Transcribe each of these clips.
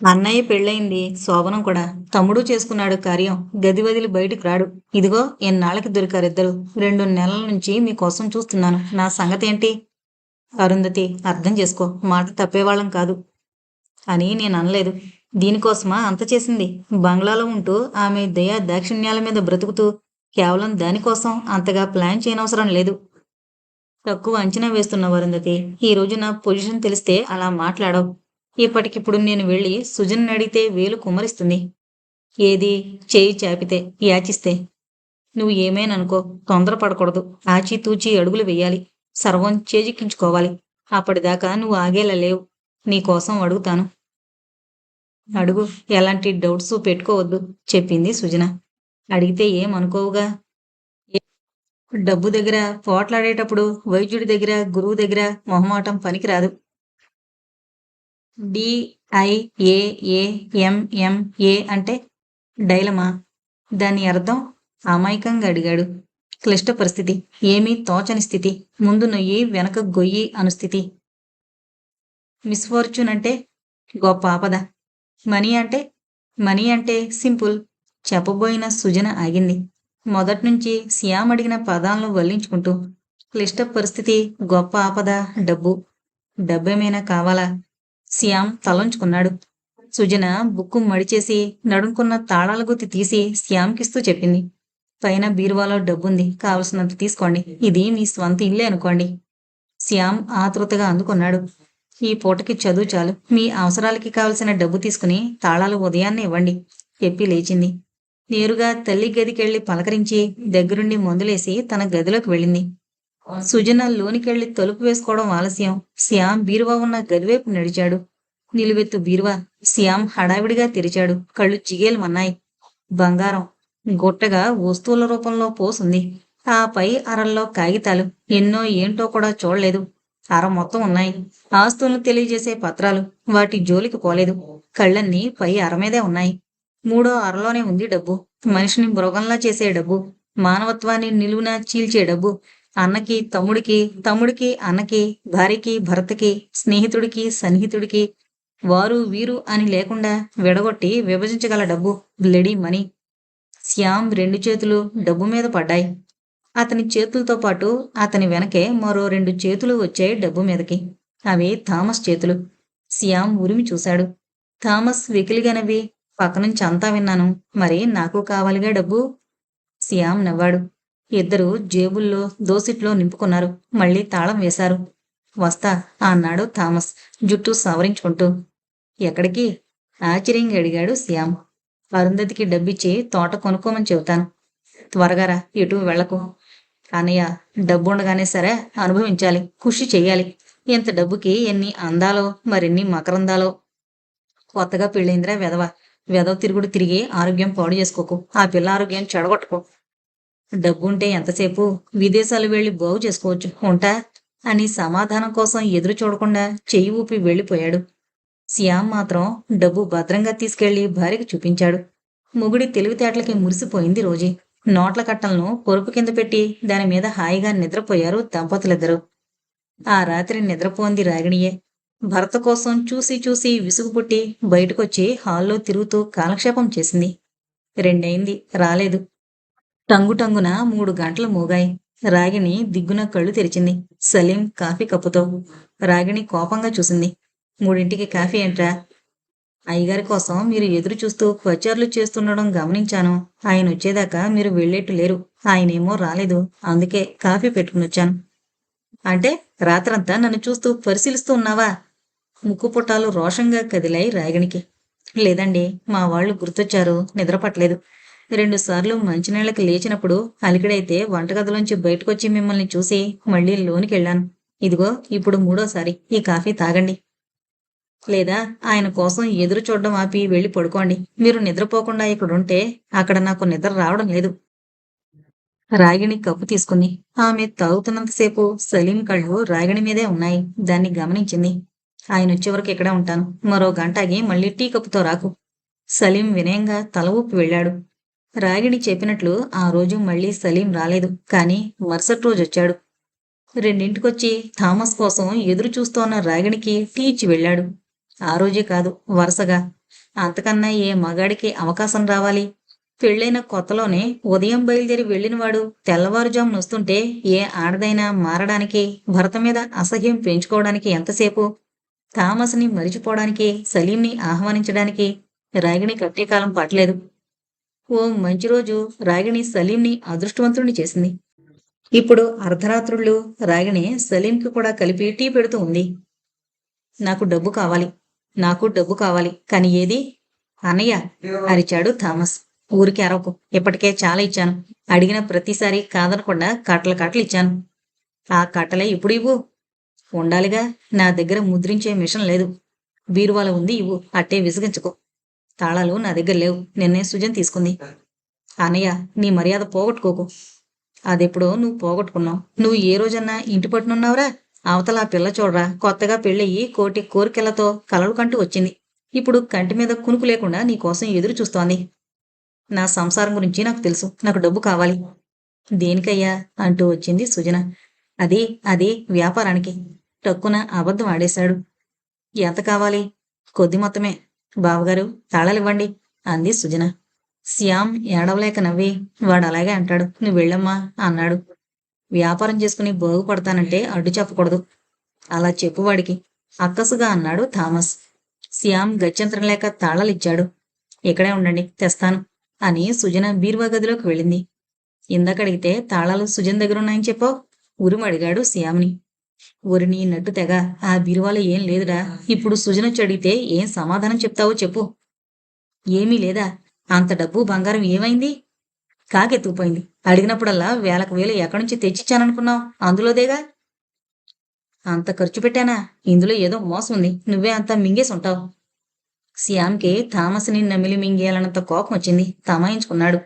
అన్నయ్య పెళ్ళయింది శోభనం కూడా. తమ్ముడు చేసుకున్నాడు కార్యం. గది వదిలి బయటికి రాడు. ఇదిగో ఎన్నాళ్ళకి దొరికారిద్దరు రెండు నెలల నుంచి మీకోసం చూస్తున్నాను. నా సంగతి ఏంటి అరుంధతి అర్థం చేసుకో. మాట తప్పేవాళ్ళం కాదు అని నేను అనలేదు. దీనికోసమా అంత చేసింది? బంగ్లాలో ఉంటూ ఆమె దయా దాక్షిణ్యాల మీద బ్రతుకుతూ కేవలం దానికోసం అంతగా ప్లాన్ చేయనవసరం లేదు. తక్కువ అంచనా వేస్తున్న వరుంధతి ఈ రోజు నా పొజిషన్ తెలిస్తే అలా మాట్లాడవు. ఇప్పటికిప్పుడు నేను వెళ్ళి సుజన్ అడిగితే వేలు కుమరిస్తుంది ఏది? చేయి చాపితే యాచిస్తే. నువ్వు ఏమేననుకో తొందరపడకూడదు. ఆచితూచి అడుగులు వెయ్యాలి సర్వం చేజిక్కించుకోవాలి. అప్పటిదాకా నువ్వు ఆగేలా లేవు. నీకోసం అడుగుతాను. అడుగు ఎలాంటి డౌట్స్ పెట్టుకోవద్దు చెప్పింది సుజన. అడిగితే ఏమనుకోవుగా? డబ్బు దగ్గర పోట్లాడేటప్పుడు వైద్యుడి దగ్గర గురువు దగ్గర మొహమాటం పనికిరాదు. డిఐఏఏఎంఎంఏ అంటే డైలమా? దాని అర్థం అమాయకంగా అడిగాడు. క్లిష్ట పరిస్థితి. ఏమీ తోచని స్థితి. ముందు నొయ్యి వెనక గొయ్యి అనుస్థితి మిస్ఫార్చ్యూన్ అంటే గొప్ప ఆపద. మనీ అంటే మనీ అంటే సింపుల్. చెప్పబోయిన సుజన ఆగింది. మొదట్నుంచి శ్యామ్ అడిగిన పదాలను వల్లించుకుంటూ క్లిష్ట పరిస్థితి గొప్ప ఆపద డబ్బు. డబ్బేమైనా కావాలా? శ్యామ్ తలంచుకున్నాడు. సుజన బుక్కు మడిచేసి నడుంకున్న తాళాల గుత్తి తీసి శ్యామ్కిస్తూ చెప్పింది. పైన బీరువాలో డబ్బుంది కావలసినంత తీసుకోండి. ఇది మీ స్వంత ఇల్లే అనుకోండి. శ్యామ్ ఆతృతగా అందుకున్నాడు. ఈ పూటకి చదువు చాలు. మీ అవసరాలకి కావలసిన డబ్బు తీసుకుని తాళాలు ఉదయాన్నే ఇవ్వండి. చెప్పి లేచింది. నేరుగా తల్లి గదికెళ్ళి పలకరించి దగ్గరుండి మందులేసి తన గదిలోకి వెళ్ళింది. సుజన లోనికెళ్ళి తలుపు వేసుకోవడం ఆలస్యం. శ్యామ్ బీరువా ఉన్న గదివైపు నడిచాడు. నిలువెత్తు బీరువా. శ్యామ్ హడావిడిగా తెరిచాడు. కళ్ళు జిగేలమన్నాయి బంగారం. గుట్టగా వస్తువుల రూపంలో పోసుంది. ఆ పై అరల్లో కాగితాలు. ఎన్నో ఏంటో కూడా చూడలేదు. అర మొత్తం ఉన్నాయి. ఆస్తులను తెలియజేసే పత్రాలు. వాటి జోలికి పోలేదు. కళ్ళన్నీ పై అర మీదే ఉన్నాయి. మూడో అరలోనే ఉంది డబ్బు. మనిషిని మృగంలా చేసే డబ్బు. మానవత్వాన్ని నిలువున చీల్చే డబ్బు. అన్నకి తమ్ముడికి తమ్ముడికి అన్నకి భార్యకి భర్తకి స్నేహితుడికి సన్నిహితుడికి వారు వీరు అని లేకుండా విడగొట్టి విభజించగల డబ్బు బ్లడీ మనీ. శ్యామ్ రెండు చేతులు డబ్బు మీద పడ్డాయి. అతని చేతులతో పాటు అతని వెనకే మరో రెండు చేతులు వచ్చాయి డబ్బు మీదకి. అవి థామస్ చేతులు. శ్యామ్ ఉరిమి చూశాడు. థామస్ వెకిలిగనవి పక్కనుంచి అంతా విన్నాను. మరి నాకు కావాలిగా డబ్బు? శ్యామ్ నవ్వాడు. ఇద్దరు జేబుల్లో దోసిట్లో నింపుకున్నారు. మళ్ళీ తాళం వేశారు. వస్తా అన్నాడు థామస్. జుట్టు సవరించుకుంటూ. ఎక్కడికి? ఆశ్చర్యంగా అడిగాడు శ్యామ్. అరుంధతికి డబ్బిచ్చి తోట కొనుక్కోమని చెబుతాను. త్వరగా రా ఎటు వెళ్ళకు. అన్నయ్య డబ్బు ఉండగానే సరే అనుభవించాలి కృషి చెయ్యాలి. ఇంత డబ్బుకి ఎన్ని అందాలో మరెన్ని మకరందాలో? కొత్తగా పెళ్ళైందిరా వెధవ. వెధవ తిరుగుడు తిరిగి ఆరోగ్యం పాడు చేసుకోకు. ఆ పిల్ల ఆరోగ్యం చెడగొట్టుకో. డబ్బుంటే ఎంతసేపు విదేశాలు వెళ్ళి బాగు చేసుకోవచ్చు ఉంటా? అని సమాధానం కోసం ఎదురు చూడకుండా చెయ్యి ఊపి వెళ్ళిపోయాడు. శ్యామ్ మాత్రం డబ్బు భద్రంగా తీసుకెళ్ళి భార్యకి చూపించాడు. మొగుడి తెలివితేటలకి మురిసిపోయింది రోజీ. నోట్ల కట్టలను పొరుపు కింద పెట్టి దాని మీద హాయిగా నిద్రపోయారు దంపతులిద్దరూ. ఆ రాత్రి నిద్రపోంది రాగిణియే. భర్త కోసం చూసి చూసి విసుగు పుట్టి బయటకొచ్చి హాల్లో తిరుగుతూ కాలక్షేపం చేసింది. రెండైంది రాలేదు. టంగుటంగున మూడు గంటలు మూగాయి. రాగిణి దిగ్గున కళ్ళు తెరిచింది. సలీం కాఫీ కప్పుతో రాగిణి కోపంగా చూసింది. మూడింటికి కాఫీ ఏంట్రా? అయ్యగారి కోసం మీరు ఎదురు చూస్తూ క్వచర్లు చేస్తుండడం గమనించాను. ఆయన వచ్చేదాకా మీరు వెళ్ళేట్టు లేరు. ఆయనేమో రాలేదు. అందుకే కాఫీ పెట్టుకుని వచ్చాను. అంటే రాత్రంతా నన్ను చూస్తూ పరిశీలిస్తూ ఉన్నావా? ముక్కు పుట్టాలు రోషంగా కదిలాయి రాగిణికి లేదండి మా వాళ్ళు గుర్తొచ్చారు. నిద్రపట్టలేదు. రెండు సార్లు మంచినీళ్ళకి లేచినప్పుడు అలికిడైతే వంటగదిలోంచి బయటకొచ్చి మిమ్మల్ని చూసి మళ్ళీ లోనికి వెళ్ళాను ఇదిగో ఇప్పుడు మూడోసారి. ఈ కాఫీ తాగండి. లేదా ఆయన కోసం ఎదురు చూడడం ఆపి వెళ్ళి పడుకోండి. మీరు నిద్రపోకుండా ఇక్కడుంటే అక్కడ నాకు నిద్ర రావడం లేదు. రాగిణి కప్పు తీసుకుంది. ఆమె తాగుతున్నంతసేపు సలీం కళ్ళు రాగిణి మీదే ఉన్నాయి. దాన్ని గమనించింది. ఆయన వచ్చే వరకు ఇక్కడే ఉంటాను. మరో గంట ఆగి మళ్ళీ టీ కప్పుతో రాకు. సలీం వినయంగా తల ఊపి వెళ్ళాడు. రాగిణి చెప్పినట్లు ఆ రోజు మళ్ళీ సలీం రాలేదు. కానీ మరుసటి రోజు వచ్చాడు. రెండింటికొచ్చి థామస్ కోసం ఎదురు చూస్తోన్న రాగిణికి టీ ఇచ్చి వెళ్ళాడు. ఆ రోజే కాదు వరుసగా. అంతకన్నా ఏ మగాడికి అవకాశం రావాలి? పెళ్ళైన కొత్తలోనే ఉదయం బయలుదేరి వెళ్ళినవాడు తెల్లవారుజామున వస్తుంటే ఏ ఆడదైనా మారడానికి భర్త మీద అసహ్యం పెంచుకోవడానికి ఎంతసేపు? థామస్ని మరిచిపోవడానికి సలీంని ఆహ్వానించడానికి రాగిణి కట్టే కాలం పట్టలేదు. ఓ మంచి రోజు రాగిణి సలీంని అదృష్టవంతుడిని చేసింది. ఇప్పుడు అర్ధరాత్రుళ్ళు రాగిణి సలీంకి కూడా కలిపి టీ పెడుతూ ఉంది. నాకు డబ్బు కావాలి. నాకు డబ్బు కావాలి. కానీ ఏది? అన్నయ్య అరిచాడు థామస్. ఊరికి అరవకు. ఇప్పటికే చాలా ఇచ్చాను. అడిగిన ప్రతిసారి కాదనకుండా కట్టల కట్టలు ఇచ్చాను. ఆ కట్టలే ఇప్పుడు ఇవ్వు. ఉండాలిగా. నా దగ్గర ముద్రించే మిషన్ లేదు. బీరువాల ఉంది. ఇవ్వు. అట్టే విసిగించుకో. తాళాలు నా దగ్గర లేవు. నిన్నే సుజన్ తీసుకుంది. అన్నయ్య నీ మర్యాద పోగొట్టుకోకు. అదెప్పుడో నువ్వు పోగొట్టుకున్నావు. నువ్వు ఏ రోజన్నా ఇంటి పట్టునున్నావురా? అవతల ఆ పిల్ల చూడరా? కొత్తగా పెళ్ళయ్యి కోటి కోరికలతో కలలు కంటూ వచ్చింది. ఇప్పుడు కంటి మీద కునుకు లేకుండా నీకోసం ఎదురు చూస్తోంది. నా సంసారం గురించి నాకు తెలుసు. నాకు డబ్బు కావాలి. దేనికయ్యా? అంటూ వచ్చింది సుజన. అది అది వ్యాపారానికి. టక్కున అబద్ధం ఆడేశాడు. ఎంత కావాలి? కొద్ది మొత్తమే. బావగారు తాళాలివ్వండి. అంది సుజన. శ్యామ్ ఏడవలేక నవ్వి వాడు అలాగే అంటాడు. నువ్వు వెళ్ళమ్మా అన్నాడు. వ్యాపారం చేసుకుని బాగుపడతానంటే అడ్డు చెప్పకూడదు. అలా చెప్పు వాడికి అక్కసుగా అన్నాడు థామస్. శ్యామ్ గత్యంతరం లేక తాళాలిచ్చాడు. ఇక్కడే ఉండండి తెస్తాను అని సుజన బీరువా గదిలోకి వెళ్ళింది. ఇందాకడిగితే తాళాలు సుజన్ దగ్గర ఉన్నాయని చెప్పావు? ఉరిమడిగాడు శ్యామ్ని. ఊరిని నట్టు తెగ. ఆ బీరువాలో ఏం లేదురా. ఇప్పుడు సుజనొచ్చి అడిగితే ఏం సమాధానం చెప్తావో చెప్పు. ఏమీ లేదా. అంత డబ్బు బంగారం ఏమైంది? కాకెత్తుకుపోయింది అడిగినప్పుడల్లా వేలకు వేలు ఎక్కడి నుంచి తెచ్చిచ్చాననుకున్నావు? అందులోదేగా? అంత ఖర్చు పెట్టానా? ఇందులో ఏదో మోసం ఉంది. నువ్వే అంతా మింగేసి ఉంటావు. శ్యామ్కి థామస్ని నమిలి మింగేయాలన్నంత కోపం వచ్చింది. తమాయించుకున్నాడు.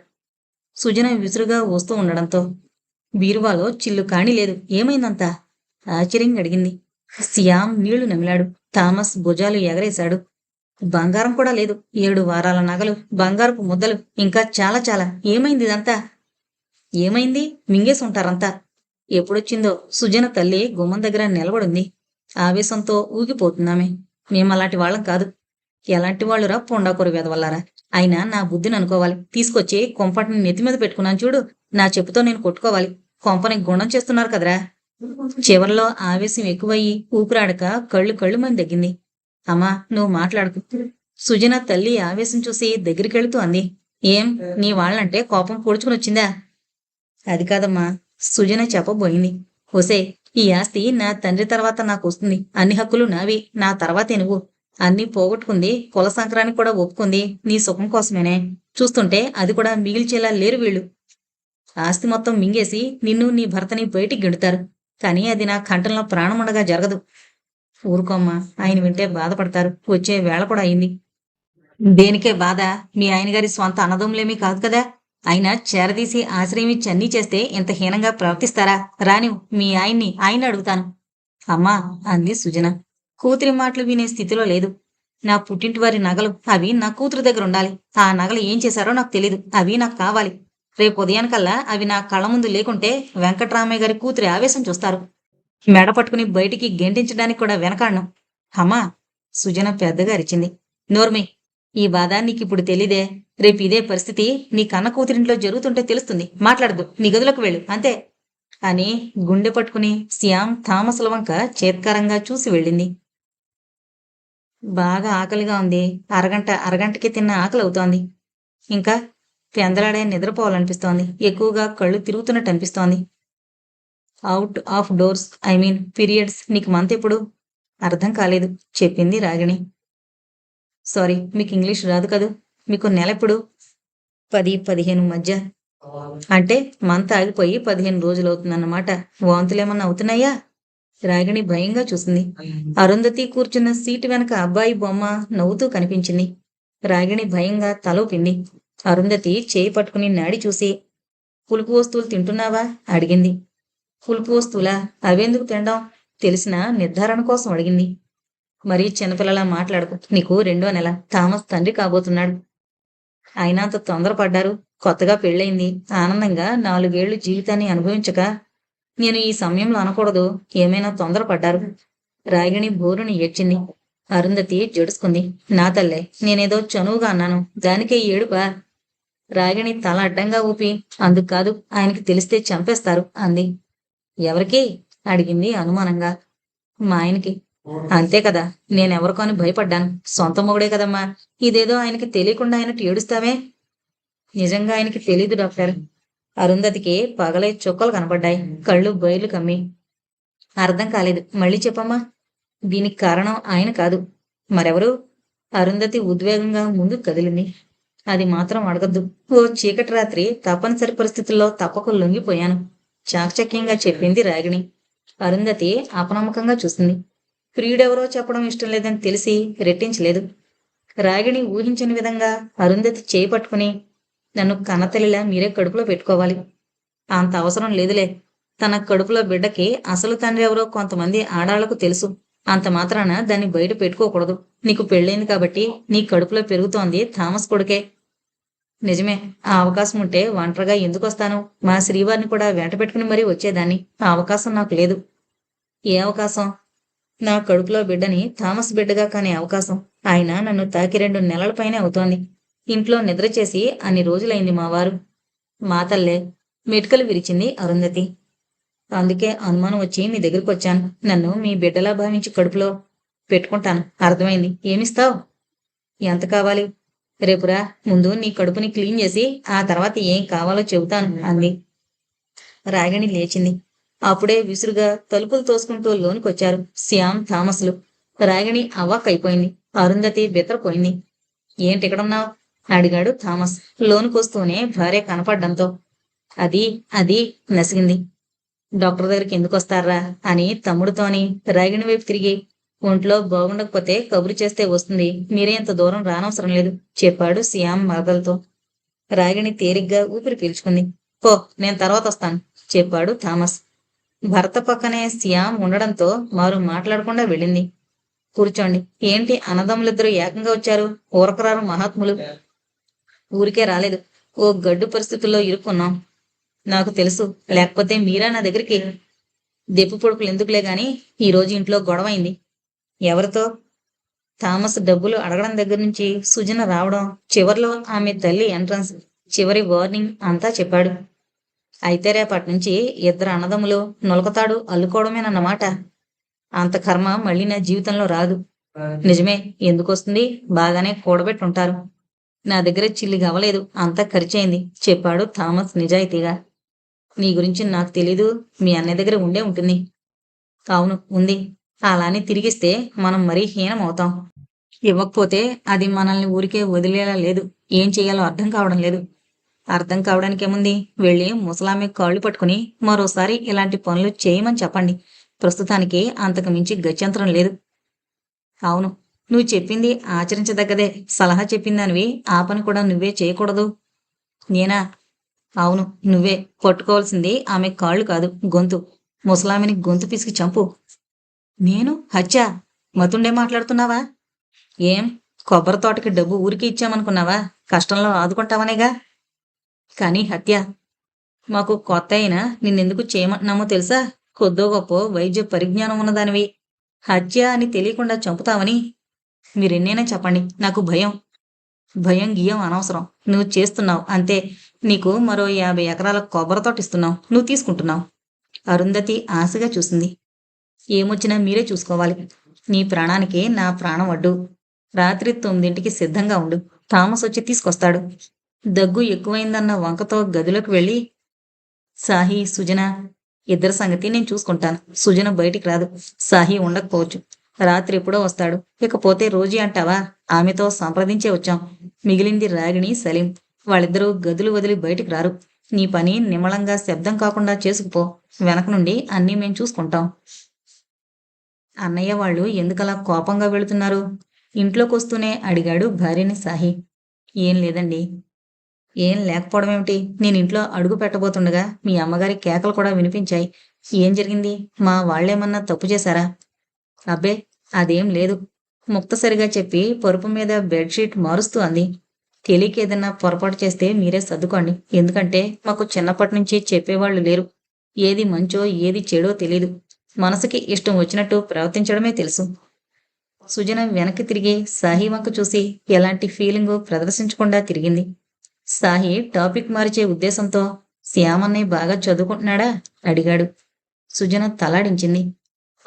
సుజన విసురుగా వస్తూ ఉండడంతో. బీరువాలో చిల్లు కాణి లేదు. ఏమైందంతా? ఆశ్చర్యంగా అడిగింది. శ్యామ్ నీళ్ళు నమిలాడు. థామస్ భుజాలు ఎగరేశాడు. బంగారం కూడా లేదు. ఏడు వారాల నగలు బంగారపు ముద్దలు ఇంకా చాలా చాలా. ఏమైంది ఇదంతా? ఏమైంది? మింగేసి ఉంటారంతా. ఎప్పుడొచ్చిందో సుజన తల్లి గుమ్మం దగ్గర నిలబడుంది. ఆవేశంతో ఊగిపోతున్నామే. మేమలాంటి వాళ్ళం కాదు. ఎలాంటి వాళ్ళురా పొండాకొరు వెదవల్లారా? అయినా నా బుద్ధిని అనుకోవాలి. తీసుకొచ్చి కొంపటిని నెత్తి మీద పెట్టుకున్నాను చూడు. నా చెప్పుతో నేను కొట్టుకోవాలి. కొంపని గుణం చేస్తున్నారు కదరా. చివరిలో ఆవేశం ఎక్కువయ్యి ఊపిరాడక కళ్ళు కళ్ళు మంది తగ్గింది అమ్మా నువ్వు మాట్లాడుకు. సుజన తల్లి ఆవేశం చూసి దగ్గరికెళ్తూ అంది. ఏం నీ వాళ్ళంటే కోపం పొడుచుకుని వచ్చిందా? అది కాదమ్మా సుజన చెప్పబోయింది హోసే ఈ ఆస్తి నా తండ్రి తర్వాత నాకు వస్తుంది. అన్ని హక్కులు నావి నా తర్వాతే నువ్వు. అన్ని పోగొట్టుకుంది కుల సంక్రానికి కూడా ఒప్పుకుంది నీ సుఖం కోసమేనే. చూస్తుంటే అది కూడా మిగిల్చేలా లేరు వీళ్ళు. ఆస్తి మొత్తం మింగేసి నిన్ను నీ భర్తని బయటికి గెడుతారు. కానీ అది నా కంఠంలో ప్రాణముండగా జరగదు. ఊరుకోమ్మా ఆయన వింటే బాధపడతారు. వచ్చే వేళ కూడా అయింది. దేనికే బాధ? మీ ఆయన గారి స్వంత అనదములేమీ కాదు కదా? ఆయన చేరదీసి ఆశ్రయం అన్నీ చేస్తే ఇంత హీనంగా ప్రవర్తిస్తారా? రాని మీ ఆయన్ని ఆయన అడుగుతాను. అమ్మా అంది సుజన. కూతురి మాటలు వినే స్థితిలో లేదు. నా పుట్టింటి వారి నగలు అవి నా కూతురు దగ్గర ఉండాలి ఆ నగలు ఏం చేశారో నాకు తెలీదు. అవి నాకు కావాలి. రేపు ఉదయానికల్లా అవి నా కళ్ళ ముందు లేకుంటే వెంకట్రామయ్య గారి కూతురి ఆవేశం చూస్తారు. మెడ పట్టుకుని బయటికి గెంటించడానికి కూడా వెనకాడను. అమ్మా సుజన పెద్దగా అరిచింది. నోర్మి ఈ బాధ నీకిప్పుడు తెలీదే. రేపు ఇదే పరిస్థితి నీ కన్న కూతురింట్లో జరుగుతుంటే తెలుస్తుంది. మాట్లాడదు నీ గదులకు వెళ్ళు అంతే. అని గుండె పట్టుకుని శ్యామ్ థామసుల వంక చేత్కారంగా చూసి వెళ్ళింది. బాగా ఆకలిగా ఉంది. అరగంట అరగంటకి తిన్న ఆకలి అవుతోంది ఇంకా పెందలాడే నిద్రపోవాలనిపిస్తోంది. ఎక్కువగా కళ్ళు తిరుగుతున్నట్టు అనిపిస్తోంది. Out of doors I mean periods నీకు మంత్ ఎప్పుడు? అర్థం కాలేదు. చెప్పింది రాగిణి. సారీ మీకు ఇంగ్లీష్ రాదు కదూ? మీకు నెల ఎప్పుడు? పది పదిహేను మధ్య. అంటే మంత్ ఆగిపోయి పదిహేను రోజులు అవుతుందన్నమాట. వాంతులేమన్నా అవుతున్నాయా? రాగిణి భయంగా చూసింది. అరుంధతి కూర్చున్న సీటు వెనక అబ్బాయి బొమ్మ నవ్వుతూ కనిపించింది. రాగిణి భయంగా తలూపింది అరుంధతి చేయి పట్టుకుని నాడి చూసి పులుపు వస్తువులు తింటున్నావా? అడిగింది. పులుపు వస్తువులా? అవెందుకు తినడం? తెలిసిన నిర్ధారణ కోసం అడిగింది. మరీ చిన్నపిల్లలా మాట్లాడకు. నీకు రెండో నెల. థామస్ తండ్రి కాబోతున్నాడు. ఆయన అంత తొందరపడ్డారు. కొత్తగా పెళ్ళయింది. ఆనందంగా నాలుగేళ్ళు జీవితాన్ని అనుభవించక నేను ఈ సమయంలో అనకూడదు. ఏమైనా తొందరపడ్డారు. రాగిణి బోరుని ఏడ్చింది. అరుంధతి జడుసుకుంది. నా తల్లే నేనేదో చనువుగా అన్నాను. దానికే ఏడుపా? రాగిణి తల అడ్డంగా ఊపి అందుకు కాదు ఆయనకి తెలిస్తే చంపేస్తారు అంది. ఎవరికి? అడిగింది అనుమానంగా. మా ఆయనకి. అంతే కదా నేనెవరికో అని భయపడ్డాను. సొంత మొగుడే కదమ్మా ఇదేదో ఆయనకి తెలియకుండా ఆయనకి ఏడుస్తావే? నిజంగా ఆయనకి తెలీదు డాక్టర్. అరుంధతికి పగలే చుక్కలు కనబడ్డాయి కళ్ళు బయలు కమ్మి. అర్థం కాలేదు. మళ్ళీ చెప్పమ్మా. దీనికి కారణం ఆయన కాదు. మరెవరు? అరుంధతి ఉద్వేగంగా ముందు కదిలింది. అది మాత్రం అడగద్దు. ఓ చీకటి రాత్రి తప్పనిసరి పరిస్థితుల్లో తప్పక లొంగిపోయాను. చాకచక్యంగా చెప్పింది రాగిణి. అరుంధతి అపనమ్మకంగా చూసింది. ప్రియుడెవరో చెప్పడం ఇష్టం లేదని తెలిసి రెట్టించలేదు. రాగిణి ఊహించని విధంగా అరుంధతి చేయి పట్టుకుని నన్ను కన్నతల్లిలా మీరే కడుపులో పెట్టుకోవాలి. అంత అవసరం లేదులే. తన కడుపులో బిడ్డకి అసలు తండ్రి ఎవరో కొంతమంది ఆడాళ్ళకు తెలుసు. అంత మాత్రాన దాన్ని బయట పెట్టుకోకూడదు. నీకు పెళ్ళైంది కాబట్టి నీ కడుపులో పెరుగుతోంది థామస్ కొడుకే. నిజమే ఆ అవకాశం ఉంటే ఒంటరిగా ఎందుకు వస్తాను మా శ్రీవారిని కూడా వెంట పెట్టుకుని మరీ వచ్చేదాన్ని. ఆ అవకాశం నాకు లేదు. ఏ అవకాశం? నా కడుపులో బిడ్డని థామస్ బిడ్డగా కాని అవకాశం. ఆయన నన్ను తాకి రెండు నెలల పైనే అవుతోంది. ఇంట్లో నిద్ర చేసి అన్ని రోజులైంది మా వారు. మాతల్లే మెటుకలు విరిచింది అరుంధతి. అందుకే అనుమానం వచ్చి మీ దగ్గరికి వచ్చాను. నన్ను మీ బిడ్డలా భావించి కడుపులో పెట్టుకుంటాను. అర్థమైంది. ఏమిస్తావు? ఎంత కావాలి? రేపురా ముందు నీ కడుపుని క్లీన్ చేసి ఆ తర్వాత ఏం కావాలో చెబుతాను అంది. రాగిణి లేచింది. అప్పుడే విసురుగా తలుపులు తోసుకుంటూ లోనికొచ్చారు శ్యామ్ థామస్లు. రాగిణి అవ్వకైపోయింది అరుంధతి బెత్తరపోయింది ఏంటిక్కడున్నావు అడిగాడు థామస్. లోనుకొస్తూనే భార్య కనపడ్డంతో. అది అది నసిగింది. డాక్టర్ దగ్గరికి ఎందుకు వస్తారా అని తమ్ముడితోని రాగిణి వైపు తిరిగి ఒంట్లో బాగుండకపోతే కబురు చేస్తే వస్తుంది మీరే ఇంత దూరం రానవసరం లేదు చెప్పాడు శ్యామ్ మరదలతో. రాగిణి తేలిగ్గా ఊపిరి పీల్చుకుంది. పో నేను తర్వాత వస్తాను చెప్పాడు థామస్. భర్త పక్కనే శ్యామ్ ఉండడంతో మారు మాట్లాడకుండా వెళ్ళింది. కూర్చోండి ఏంటి అన్నదమ్ములిద్దరూ ఏకంగా వచ్చారు? ఊరకరారు మహాత్ములు. ఊరికే రాలేదు. ఓ గడ్డు పరిస్థితుల్లో ఇరుక్కున్నాం. నాకు తెలుసు. లేకపోతే మీరా నా దగ్గరికి దెప్పు పొడుపులు ఎందుకులే గాని ఈరోజు ఇంట్లో గొడవైంది. ఎవరితో? థామస్ డబ్బులు అడగడం దగ్గర నుంచి సుజన రావడం చివర్లో ఆమె తల్లి ఎంట్రన్స్ చివరి వార్నింగ్ అంతా చెప్పాడు. అయితే రేపటి నుంచి ఇద్దరు అన్నదమ్ములు నొలకతాడు అల్లుకోవడమేనన్నమాట. అంత కర్మ మళ్ళీ నా జీవితంలో రాదు. నిజమే ఎందుకు వస్తుంది బాగానే కూడబెట్టి ఉంటారు నా దగ్గర చిల్లి గవ్వలేదు అంతా ఖర్చయింది చెప్పాడు థామస్ నిజాయితీగా. నీ గురించి నాకు తెలీదు. మీ అన్నయ్య దగ్గర ఉండే ఉంటుంది. అవును ఉంది. అలానే తిరిగిస్తే మనం మరీ హీనం అవుతాం ఇవ్వకపోతే అది మనల్ని ఊరికే వదిలేలా లేదు. ఏం చేయాలో అర్థం కావడం లేదు. అర్థం కావడానికేముంది వెళ్ళి ముసలామె కాళ్ళు పట్టుకుని మరోసారి ఇలాంటి పనులు చేయమని చెప్పండి. ప్రస్తుతానికి అంతకు మించి గత్యంతరం లేదు. అవును నువ్వు చెప్పింది ఆచరించదగ్గదే. సలహా చెప్పిందానివి ఆ పని కూడా నువ్వే చేయకూడదు. నేనా? అవును నువ్వే. పట్టుకోవాల్సింది ఆమె కాళ్ళు కాదు గొంతు. ముసలామిని గొంతు పిసికి చంపు. నేను? హత్య? మతుండే మాట్లాడుతున్నావా? ఏం? కొబ్బరి తోటకి డబ్బు ఊరికి ఇచ్చామనుకున్నావా? కష్టంలో ఆదుకుంటావనేగా? కానీ హత్య. మాకు కొత్త అయినా నిన్నెందుకు చేయమంటున్నామో తెలుసా? కొద్దో గొప్ప వైద్య పరిజ్ఞానం ఉన్నదానివి. హత్య అని తెలియకుండా చంపుతావని. మీరెన్నైనా చెప్పండి నాకు భయం. భయం గియం అనవసరం. నువ్వు చేస్తున్నావు అంతే. నీకు మరో యాభై ఎకరాల కొబ్బరి తోట ఇస్తున్నావు నువ్వు తీసుకుంటున్నావు. అరుంధతి ఆశగా చూసింది. ఏమొచ్చినా మీరే చూసుకోవాలి. నీ ప్రాణానికి నా ప్రాణం అడ్డు. రాత్రి తొమ్మిదింటికి సిద్ధంగా ఉండు. థామస్ వచ్చి తీసుకొస్తాడు. దగ్గు ఎక్కువైందన్న వంకతో గదిలోకి వెళ్ళి సాహి సుజన ఇద్దరి సంగతి నేను చూసుకుంటాను. సుజన బయటికి రాదు. సాహి ఉండకపోవచ్చు. రాత్రి ఎప్పుడో వస్తాడు. ఇకపోతే రోజీ అంటావా? ఆమెతో సంప్రదించే వచ్చాం. మిగిలింది రాగిణి సలీం. వాళ్ళిద్దరూ గదులు వదిలి బయటికి రారు. నీ పని నిమ్మళంగా శబ్దం కాకుండా చేసుకుపో. వెనక నుండి అన్నీ మేం చూసుకుంటాం. అన్నయ్య వాళ్ళు ఎందుకలా కోపంగా వెళుతున్నారు? ఇంట్లోకి వస్తూనే అడిగాడు భార్యని సాహి. ఏం లేదండి. ఏం లేకపోవడం ఏమిటి? నేను ఇంట్లో అడుగు పెట్టబోతుండగా మీ అమ్మగారి కేకలు కూడా వినిపించాయి. ఏం జరిగింది? మా వాళ్ళేమన్నా తప్పు చేశారా? అబ్బే అదేం లేదు. ముక్తసరిగా చెప్పి పరుపు మీద బెడ్షీట్ మారుస్తూ అంది. తెలియక ఏదన్నా పొరపాటు చేస్తే మీరే సర్దుకోండి. ఎందుకంటే మాకు చిన్నప్పటి నుంచి చెప్పేవాళ్ళు లేరు. ఏది మంచో ఏది చెడో తెలీదు. మనసుకి ఇష్టం వచ్చినట్టు ప్రవర్తించడమే తెలుసు. సుజన వెనక్కి తిరిగి సాహి వంక చూసి ఎలాంటి ఫీలింగు ప్రదర్శించకుండా తిరిగింది. సాహి టాపిక్ మార్చే ఉద్దేశంతో శ్యామన్నయ్య బాగా చదువుకుంటున్నాడా? అడిగాడు. సుజన తలాడించింది.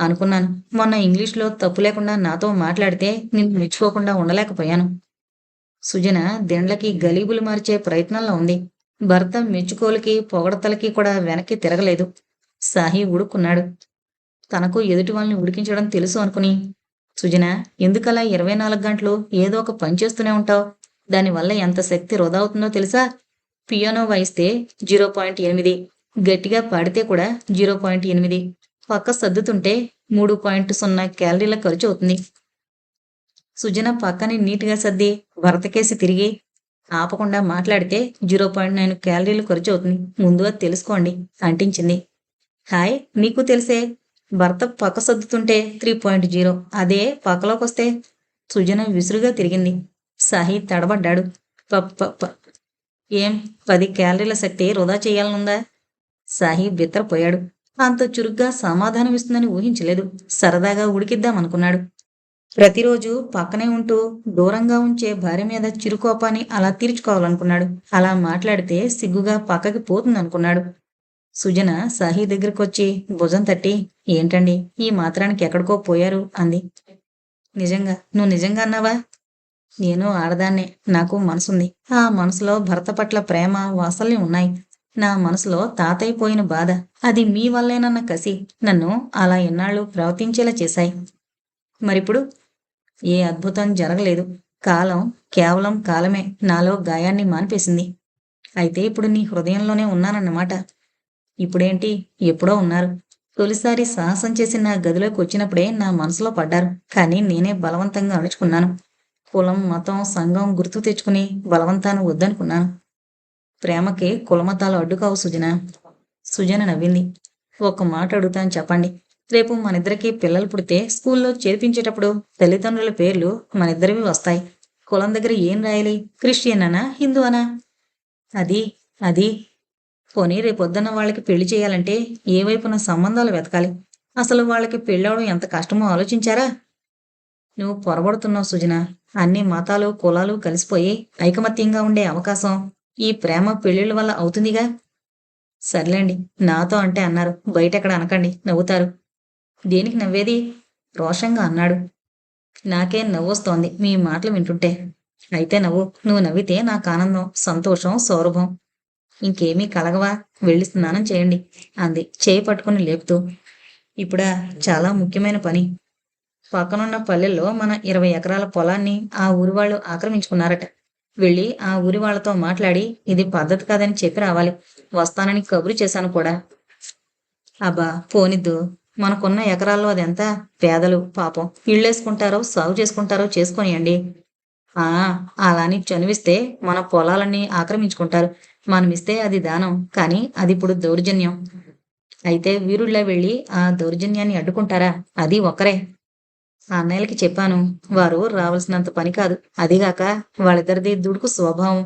అనుకున్నాను. మొన్న ఇంగ్లీష్లో తప్పు లేకుండా నాతో మాట్లాడితే నిన్ను మెచ్చుకోకుండా ఉండలేకపోయాను. సుజన దిండ్లకి గలీబులు మార్చే ప్రయత్నంలో ఉంది. భర్త మెచ్చుకోలకి పొగడతలకి కూడా వెనక్కి తిరగలేదు. సాహి ఉడుక్కున్నాడు. తనకు ఎదుటి వాళ్ళని ఉడికించడం తెలుసు అనుకుని. సుజన ఎందుకలా ఇరవై నాలుగు గంటలు ఏదో ఒక పని చేస్తూనే ఉంటావు? దానివల్ల ఎంత శక్తి వృధా అవుతుందో తెలుసా? పియానో వాయిస్తే జీరో పాయింట్ ఎనిమిది. గట్టిగా పాడితే కూడా జీరో పాయింట్ ఎనిమిది. పక్క సర్దుతుంటే మూడు పాయింట్ సున్నా క్యాలరీల ఖర్చు అవుతుంది. సుజన పక్కని నీట్గా సర్ది భర్తకేసి తిరిగి ఆపకుండా మాట్లాడితే జీరో పాయింట్ నైన్ క్యాలరీలు ఖర్చు అవుతుంది. ముందుగా తెలుసుకోండి అంటించింది. హాయ్ నీకు తెలిసే భర్త పక్క సర్దుతుంటే త్రీ పాయింట్ జీరో అదే పక్కలోకి వస్తే సుజన విసురుగా తిరిగింది. సాహి తడబడ్డాడు. ఏం పది క్యాలరీల శక్తి వృధా చేయాలనుందా? సాహి బిత్తరపోయాడు. అంత చురుగ్గా సమాధానం ఇస్తుందని ఊహించలేదు. సరదాగా ఉడికిద్దామనుకున్నాడు. ప్రతిరోజు పక్కనే ఉంటూ దూరంగా ఉంచే భార్య మీద చిరుకోపాన్ని అలా తీర్చుకోవాలనుకున్నాడు. అలా మాట్లాడితే సిగ్గుగా పక్కకి పోతుందనుకున్నాడు. సుజన సాహి దగ్గరకొచ్చి భుజం తట్టి ఏంటండి? ఈ మాత్రానికి ఎక్కడికో పోయారు? అంది. నిజంగా? నువ్వు నిజంగా అన్నావా? నేను ఆడదాన్నే. నాకు మనసుంది. ఆ మనసులో భర్త పట్ల ప్రేమ వాసల్ని ఉన్నాయి. నా మనసులో తాతైపోయిన బాధ. అది మీ వల్లేనన్న కసి. నన్ను అలా ఎన్నాళ్ళు ప్రవర్తించేలా చేశాయి. మరిప్పుడు ఏ అద్భుతం జరగలేదు. కాలం కేవలం కాలమే నాలో గాయాన్ని మాన్పేసింది. అయితే ఇప్పుడు నీ హృదయంలోనే ఉన్నానన్నమాట. ఇప్పుడేంటి? ఎప్పుడో ఉన్నారు. తొలిసారి సాహసం చేసి నా గదిలోకి వచ్చినప్పుడే నా మనసులో పడ్డారు. కానీ నేనే బలవంతంగా అడుచుకున్నాను కులం మతం సంఘం గుర్తు తెచ్చుకుని బలవంతాన్ని వద్దనుకున్నాను. ప్రేమకి కులమతాలు అడ్డుకావు సుజన. సుజన నవ్వింది. ఒక మాట అడుగుతాను చెప్పండి. రేపు మనిద్దరికి పిల్లలు పుడితే స్కూల్లో చేర్పించేటప్పుడు తల్లిదండ్రుల పేర్లు మనిద్దరివి వస్తాయి. కులం దగ్గర ఏం రాయాలి? క్రిస్టియన్ అనా? హిందూ అనా? అది అది. పోనీ రేపొద్దున్న వాళ్ళకి పెళ్ళి చేయాలంటే ఏ వైపున సంబంధాలు వెతకాలి? అసలు వాళ్ళకి పెళ్ళవడం ఎంత కష్టమో ఆలోచించారా? నువ్వు పొరబడుతున్నావు సుజన. అన్ని మతాలు కులాలు కలిసిపోయి ఐకమత్యంగా ఉండే అవకాశం ఈ ప్రేమ పెళ్ళిళ్ళ వల్ల అవుతుందిగా? సర్లేండి నాతో అంటే అన్నారు. బయట ఎక్కడ అనకండి నవ్వుతారు. దేనికి నవ్వేది? రోషంగా అన్నాడు. నాకేం నవ్వొస్తోంది మీ మాటలు వింటుంటే. అయితే నవ్వు. నువ్వు నవ్వితే నాకు ఆనందం సంతోషం సౌరభం. ఇంకేమీ కలగవా? వెళ్ళి స్నానం చేయండి అంది. చేయి పట్టుకుని లేపుతూ. ఇప్పుడా చాలా ముఖ్యమైన పని. పక్కనున్న పల్లెల్లో మన ఇరవై ఎకరాల పొలాన్ని ఆ ఊరి వాళ్ళు ఆక్రమించుకున్నారట. వెళ్ళి ఆ ఊరి వాళ్ళతో మాట్లాడి ఇది పద్ధతి కాదని చెప్పి రావాలి. వస్తానని కబురు చేశాను కూడా. అబ్బా పోనిద్దు. మనకున్న ఎకరాల్లో అదెంత? పేదలు పాపం. ఇళ్ళేసుకుంటారో సాగు చేసుకుంటారో చేసుకొనియండి. ఆ అలాని చనువిస్తే మన పొలాలన్నీ ఆక్రమించుకుంటారు. మనమిస్తే అది దానం. కానీ అది ఇప్పుడు దౌర్జన్యం. అయితే వీరుళ్ళ వెళ్ళి ఆ దౌర్జన్యాన్ని అడ్డుకుంటారా? అది ఒక్కరే ఆ అన్నయ్యలకి చెప్పాను. వారు రావాల్సినంత పని కాదు. అదిగాక వాళ్ళిద్దరిది దుడుకు స్వభావం.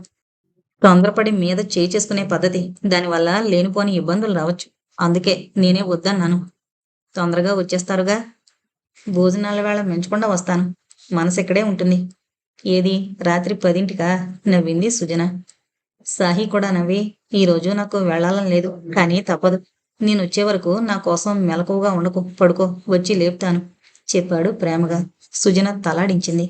తొందరపడి మీద చేయి చేసుకునే పద్ధతి. దానివల్ల లేనిపోని ఇబ్బందులు రావచ్చు. అందుకే నేనే వద్దన్నాను. తొందరగా వచ్చేస్తారుగా. భోజనాల వేళ మించకుండా వస్తాను. మనసు ఇక్కడే ఉంటుంది. ఏది? రాత్రి పదింటికా? నవ్వింది సుజన. సాహి కూడా నవ్వి ఈరోజు నాకు వెళ్ళాలని లేదు కానీ తప్పదు. నేను వచ్చే వరకు నా కోసం మెలకువగా ఉండకు. పడుకో వచ్చి లేపుతాను చెప్పాడు ప్రేమగా. సుజన తలాడించింది.